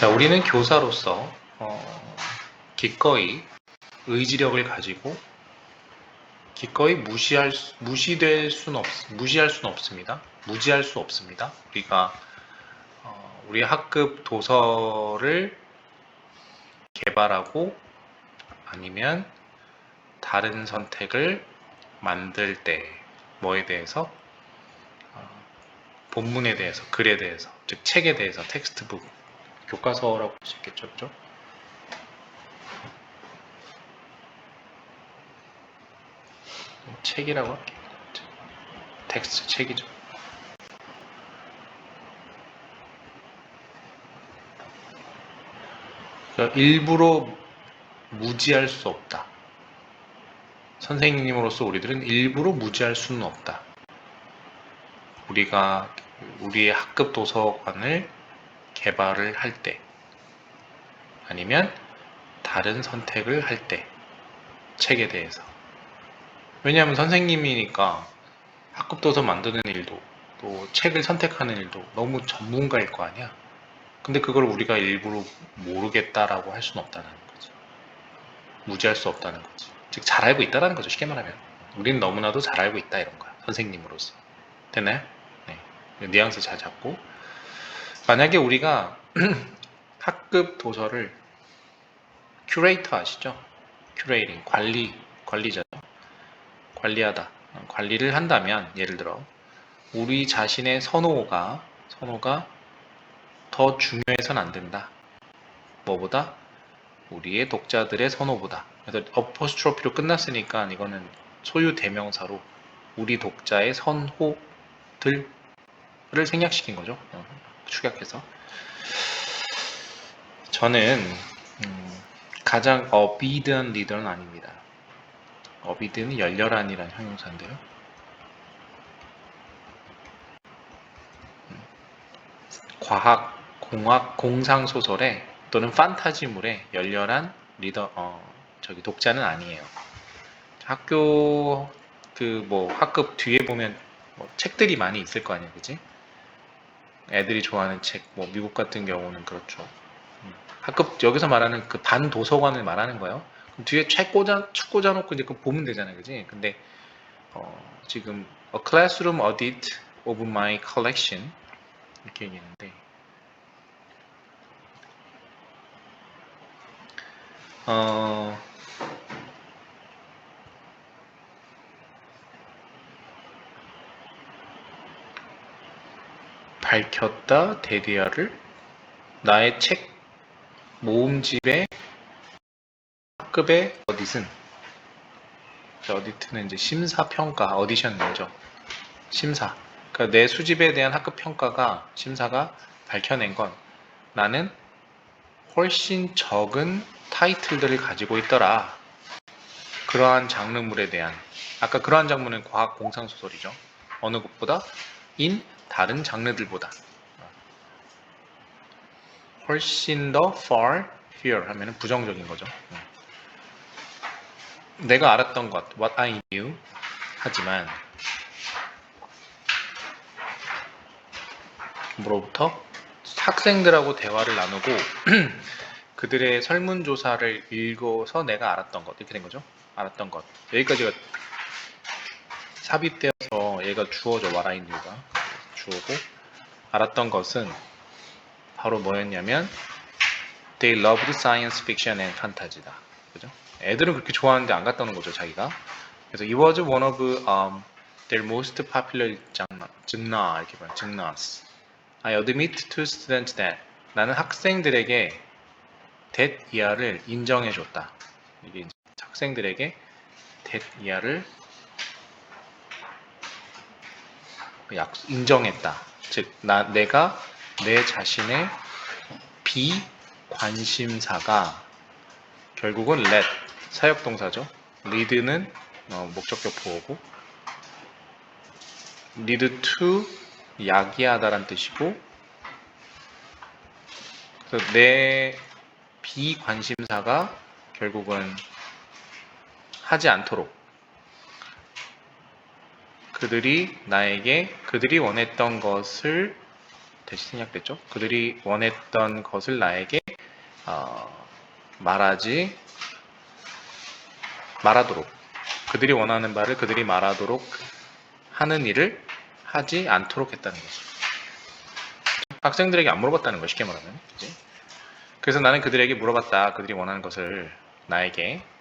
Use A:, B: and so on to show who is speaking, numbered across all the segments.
A: 자, 우리는 교사로서 어, 기꺼이 의지력을 가지고 기꺼이 무시할 수- 무시될 수는 없 무시할 수는 없습니다. 무지할 수 없습니다. 우리가 어, 우리 학급 도서를 개발하고 아니면 다른 선택을 만들 때 뭐에 대해서 어, 본문에 대해서 글에 대해서 즉 책에 대해서 텍스트북 교과서라고 볼 수 있겠죠, 그죠? 책이라고 할게요. 텍스트 책이죠. 그러니까 일부러 무지할 수 없다. 선생님으로서 우리들은 일부러 무지할 수는 없다. 우리가 우리의 학급 도서관을 개발을 할 때, 아니면 다른 선택을 할 때, 책에 대해서. 왜냐하면 선생님이니까 학급 도서 만드는 일도, 또 책을 선택하는 일도 너무 전문가일 거 아니야. 근데 그걸 우리가 일부러 모르겠다라고 할 수는 없다는 거지. 무지할 수 없다는 거지. 즉, 잘 알고 있다라는 거죠. 쉽게 말하면. 우리는 너무나도 잘 알고 있다 이런 거야. 선생님으로서. 됐나요? 네. 뉘앙스 잘 잡고. 만약에 우리가 학급 도서를 큐레이터 아시죠? 큐레이팅, 관리, 관리자죠. 관리하다. 어, 관리를 한다면, 예를 들어, 우리 자신의 선호가, 선호가 더 중요해선 안 된다. 뭐보다? 우리의 독자들의 선호보다. 그래서 어퍼스트로피로 끝났으니까 이거는 소유 대명사로 우리 독자의 선호들을 생략시킨 거죠. 어, 축약해서. 저는 음, 가장 obedient 리더는 아닙니다. obedient은 열렬한이라는 형용사인데요. 음, 과학, 공학, 공상 소설에 또는 판타지물에 열렬한 리더, 어, 저기 독자는 아니에요. 학교 그 뭐 학급 뒤에 보면 뭐 책들이 많이 있을 거 아니에요, 그지? 애들이 좋아하는 책, 뭐 미국 같은 경우는 그렇죠. 음, 학급 여기서 말하는 그 반 도서관을 말하는 거예요. 그럼 뒤에 책 꽂아 쭉 꽂아놓고 이제 그 보면 되잖아요, 그지? 근데 어, 지금 a classroom audit of my collection 이렇게 얘기했는데 어, 밝혔다 데디아를? 나의 책 모음집의 학급의 어디슨 어디트는 이제 심사 평가 어디션 뭐죠. 심사. 그러니까 내 수집에 대한 학급 평가가 심사가 밝혀낸 건 나는 훨씬 적은 타이틀들을 가지고 있더라. 그러한 장르물에 대한. 아까 그러한 장르는 과학 공상 소설이죠. 어느 것보다 인 다른 장르들보다. 훨씬 더 far here 하면 부정적인 거죠. 내가 알았던 것, what I knew. 하지만 뭐로부터? 학생들하고 대화를 나누고 그들의 설문조사를 읽어서 내가 알았던 것. 이렇게 된 거죠. 알았던 것. 여기까지가 삽입되어서 얘가 주어져 what I knew가 주어고 알았던 것은 바로 뭐였냐면 they loved science fiction and fantasy다. 그죠? 애들은 그렇게 좋아하는데 안 갔다는 거죠, 자기가. 그래서 it was one of um, their most popular 증나 이렇게 봐요. 증나스. I admit to students that 나는 학생들에게 that 이하를 인정해 줬다. 이게 학생들에게 that 이하를 약 인정했다. 즉, 나 내가 내 자신의 비관심사가 결국은 let 사역동사죠. lead는 어, 목적격 보호고 lead to 야기하다란 뜻이고 그래서 내 비관심사가 결국은 하지 않도록 그들이 나에게 그들이 원했던 것을 다시 생략됐죠. 그들이 원했던 것을 나에게 어, 말하지 말하도록 그들이 원하는 바를 그들이 말하도록 하는 일을 하지 않도록 했다는 거죠. 학생들에게 안 물어봤다는 거 쉽게 말하면. 그지? 그래서 나는 그들에게 물어봤다. 그들이 원하는 것을 나에게 어,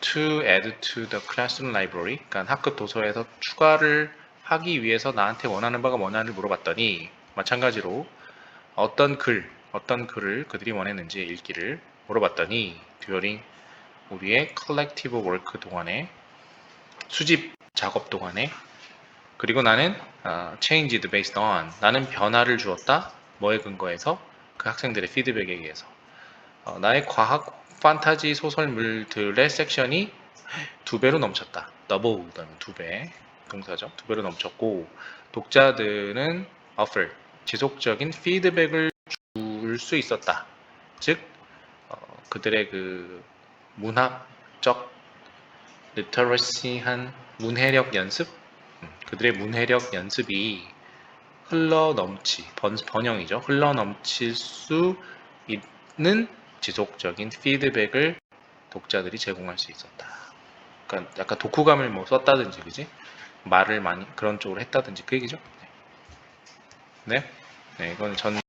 A: to add to the classroom library, 그러니까 학급 도서에서 추가를 하기 위해서 나한테 원하는 바가 뭐냐를 물어봤더니 마찬가지로 어떤 글, 어떤 글을 그들이 원했는지 읽기를 물어봤더니 듀어링 우리의 collective work 동안에 수집 작업 동안에 그리고 나는 어, changed based on 나는 변화를 주었다 뭐에 근거해서? 그 학생들의 피드백에 의해서. 어, 나의 과학 판타지 소설물들의 섹션이 두 배로 넘쳤다. 더블 그다음에 두 배. 동사죠? 두 배로 넘쳤고 독자들은 offer 지속적인 피드백을 줄 수 있었다. 즉 어, 그들의 그 문학적 리터러시한 문해력 연습? 음, 그들의 문해력 연습이 흘러 넘치 번, 번영이죠. 흘러 넘칠 수 있는 지속적인 피드백을 독자들이 제공할 수 있었다. 그러니까 약간 독후감을 뭐 썼다든지 그지? 말을 많이 그런 쪽으로 했다든지 그 얘기죠? 네, 네, 네 이건 전